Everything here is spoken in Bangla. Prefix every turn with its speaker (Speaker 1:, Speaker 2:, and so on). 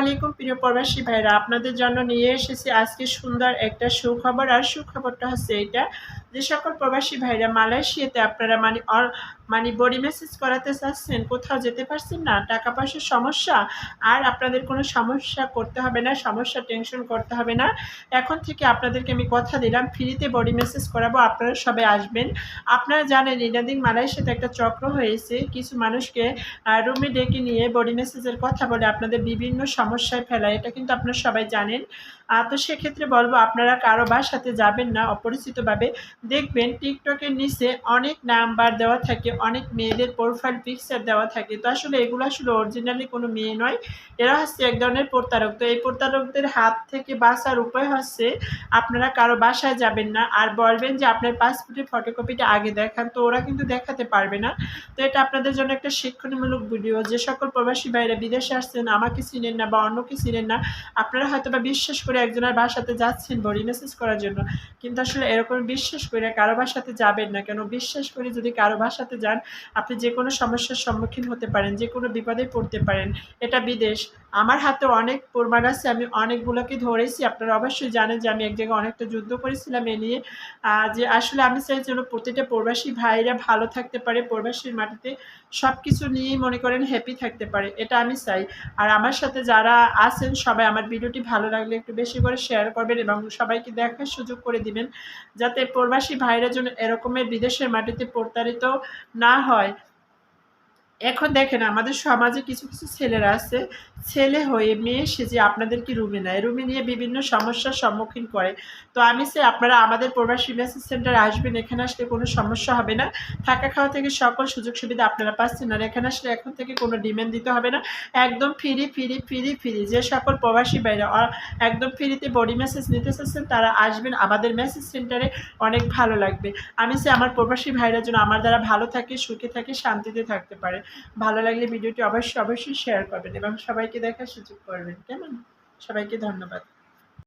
Speaker 1: আলাইকুম প্রিয় প্রবাসী ভাইরা। আপনাদের জন্য নিয়ে এসেছি আজকে সুন্দর একটা সুখবর। আর সুখবরটা হচ্ছে এটা যে সকল প্রবাসী ভাইরা মালয়েশিয়াতে আপনারা মানে মানে বডি মেসেজ করাতে চাচ্ছেন, কোথাও যেতে পারছেন না, টাকা পয়সার সমস্যা, আর আপনাদের কোনো সমস্যা করতে হবে না, সমস্যা টেনশন করতে হবে না। এখন থেকে আপনাদেরকে আমি কথা দিলাম, ফ্রিতে বডি মেসেজ করাবো, আপনারা সবাই আসবেন। আপনারা জানেন ইদানিং মালয়েশিয়াতে একটা চক্র হয়েছে, কিছু মানুষকে রুমে ডেকে নিয়ে বডি মেসেজের কথা বলে আপনাদের বিভিন্ন সমস্যায় ফেলায় এটা কিন্তু আপনারা সবাই জানেন। তো সেক্ষেত্রে বলব, আপনারা কারও বাসাতে যাবেন না, অপরিচিতভাবে। দেখবেন টিকটকের নিচে অনেক নাম্বার দেওয়া থাকে, অনেক মেয়েদের প্রোফাইল পিকচার দেওয়া থাকে। তো আসলে এগুলো আসলে অরিজিনালি কোনো মেয়ে নয়, এরা হচ্ছে এক ধরনের প্রতারক। তো এই প্রতারকদের হাত থেকে বাঁচার উপায় হচ্ছে, আপনারা কারও বাসায় যাবেন না। আর বলবেন যে, আপনার পাসপোর্টের ফটোকপিটা আগে দেখান। তো ওরা কিন্তু দেখাতে পারবে না। তো এটা আপনাদের জন্য একটা শিক্ষণমূলক ভিডিও যে সকল প্রবাসী বাইরে বিদেশে আসছেন, আমাকে চিনেন না বা অন্যকে চিনেন না, আপনারা হয়তো বা বিশ্বাস করে একজনের বাসাতে যাচ্ছেন বডি মেসেজ করার জন্য। কিন্তু আসলে এরকম বিশ্বাস করে কারও বাসাতে যাবেন না। কেন বিশ্বাস করে যদি কারও বাসাতে যান, আপনি যে কোনো সমস্যার সম্মুখীন হতে পারেন, যে কোনো বিপদে পড়তে পারেন। এটা বিদেশ। আমার হাতে অনেক প্রমাণ আছে, আমি অনেকগুলোকে ধরেছি। আপনারা অবশ্যই জানেন যে আমি এক জায়গায় অনেকটা যুদ্ধ করেছিলাম এ নিয়ে। যে আসলে আমি চাই যেন প্রতিটা প্রবাসী ভাইরা ভালো থাকতে পারে, প্রবাসীর মাটিতে সব কিছু নিয়েই মনে করেন হ্যাপি থাকতে পারে। এটা আমি চাই। আর আমার সাথে যারা আছেন, সবাই আমার ভিডিওটি ভালো লাগলে একটু বেশি করে শেয়ার করবেন এবং সবাইকে দেখার সুযোগ করে দিবেন, যাতে প্রবাসী ভাইরা যেন এরকমের বিদেশের মাটিতে প্রতারিত না হয়। এখন দেখেন, আমাদের সমাজে কিছু কিছু ছেলেরা আছে। ছেলে হয়ে মেয়ে সেজে আপনাদেরকে রুমে নেয় রুমে নিয়ে বিভিন্ন সমস্যার সম্মুখীন করে। তো আমি সে, আপনারা আমাদের প্রবাসী মেসেজ সেন্টারে আসবেন, এখানে আসলে কোনো সমস্যা হবে না। থাকা খাওয়া থেকে সকল সুযোগ সুবিধা আপনারা পাচ্ছেন, আর এখানে আসলে এখন থেকে কোনো ডিমান্ড দিতে হবে না। একদম ফ্রি ফ্রি ফ্রি ফ্রি। যে সকল প্রবাসী বাইরে একদম ফ্রিতে বডি মেসেজ নিতে চাচ্ছেন, তারা আসবেন। আমাদের মেসেজ সেন্টারে অনেক ভালো লাগবে। আমি চাই আমার প্রবাসী ভাইরা যেন আমার দ্বারা ভালো থাকে, সুখে থাকে, শান্তিতে থাকতে পারে। ভালো লাগলে ভিডিওটি অবশ্যই অবশ্যই শেয়ার করবেন এবং সবাইকে দেখার সুযোগ করবেন। কেমন? সবাইকে ধন্যবাদ।